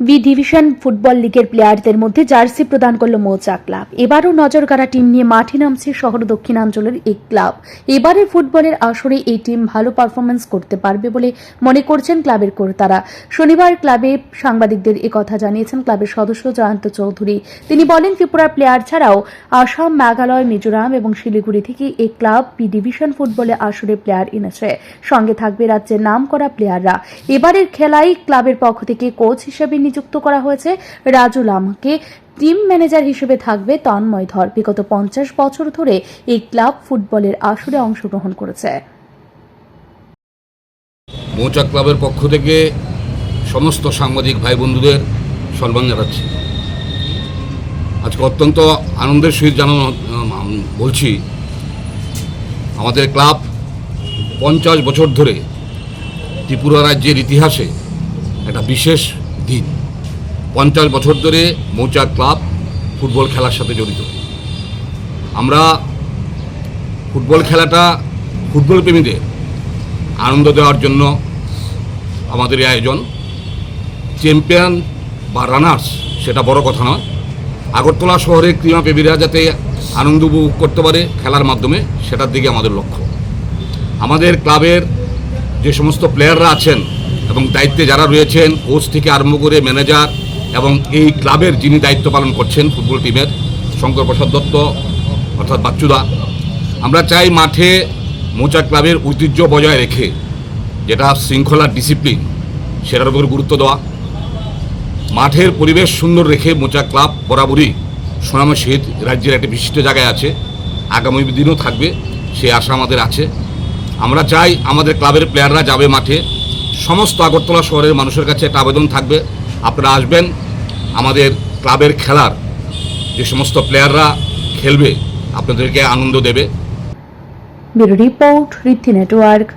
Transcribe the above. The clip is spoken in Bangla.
বি ডিভিশন ফুটবল লিগের প্লেয়ারদের মধ্যে জার্সি প্রদান করল মৌচা ক্লাব। এবারও নজরকাড়া টিম নিয়ে মাঠে নামছে শহর দক্ষিণাঞ্চলের এই ক্লাব। এবারের ফুটবলের আসরে এই টিম ভালো পারফরমেন্স করতে পারবে বলে মনে করছেন ক্লাবের কর্তারা। শনিবার ক্লাবে সাংবাদিকদের কথা জানিয়েছেন ক্লাবের সদস্য জয়ন্ত চৌধুরী। তিনি বলেন, ত্রিপুরার প্লেয়ার ছাড়াও আসাম, মেঘালয়, মিজোরাম এবং শিলিগুড়ি থেকে এই ক্লাব বি ডিভিশন ফুটবলে আসরে প্লেয়ার এনেছে। সঙ্গে থাকবে রাজ্যের নাম করা প্লেয়াররা। এবারের খেলায় ক্লাবের পক্ষ থেকে কোচ হিসেবে নিযুক্ত করা হয়েছে রাজু লামাকে। টিম ম্যানেজার হিসেবে থাকবে তন্ময় ধর। বিগত পঞ্চাশ বছর ধরে এই ক্লাব ফুটবলের আসরে অংশগ্রহণ করেছে। মৌচাক ক্লাবের পক্ষ থেকে সমস্ত সাংবাদিক ভাই বন্ধুদের সম্মান জানাচ্ছি। আজকে অত্যন্ত আনন্দের সহিত জানানো বলছি, আমাদের ক্লাব পঞ্চাশ বছর ধরে ত্রিপুরা রাজ্যের ইতিহাসে একটা বিশেষ দিন। পঞ্চাশ বছর ধরে মৌচাক ক্লাব ফুটবল খেলার সাথে জড়িত। আমরা ফুটবল খেলাটা ফুটবল প্রেমীদের আনন্দ দেওয়ার জন্য আমাদের এই আয়োজন। চ্যাম্পিয়ন বা রানার্স সেটা বড় কথা নয়। আগরতলা শহরের ক্রীড়াপ্রেমীরা যাতে আনন্দ উপভোগ করতে পারে খেলার মাধ্যমে, সেটার দিকে আমাদের লক্ষ্য। আমাদের ক্লাবের যে সমস্ত প্লেয়াররা আছেন এবং দায়িত্বে যারা রয়েছেন কোচ থেকে আরম্ভ করে ম্যানেজার এবং এই ক্লাবের যিনি দায়িত্ব পালন করছেন ফুটবল টিমের, শঙ্কর প্রসাদ দত্ত অর্থাৎ বাচ্চুদা, আমরা চাই মাঠে মোচা ক্লাবের ঐতিহ্য বজায় রেখে, যেটা শৃঙ্খলার ডিসিপ্লিন সেটার উপর গুরুত্ব দেওয়া, মাঠের পরিবেশ সুন্দর রেখে মোচা ক্লাব বরাবরই সুনামের সহিত রাজ্যের একটি বিশিষ্ট জায়গায় আছে, আগামী দিনও থাকবে, সে আশা আমাদের আছে। আমরা চাই আমাদের ক্লাবের প্লেয়াররা যাবে মাঠে, সমস্ত আগরতলা শহরের মানুষের কাছে একটা আবেদন থাকবে আপনারা আসবেন, আমাদের ক্লাবের খেলার যে সমস্ত প্লেয়াররা খেলবে, আপনাদেরকে আনন্দ দেবে। Report Riddhi network.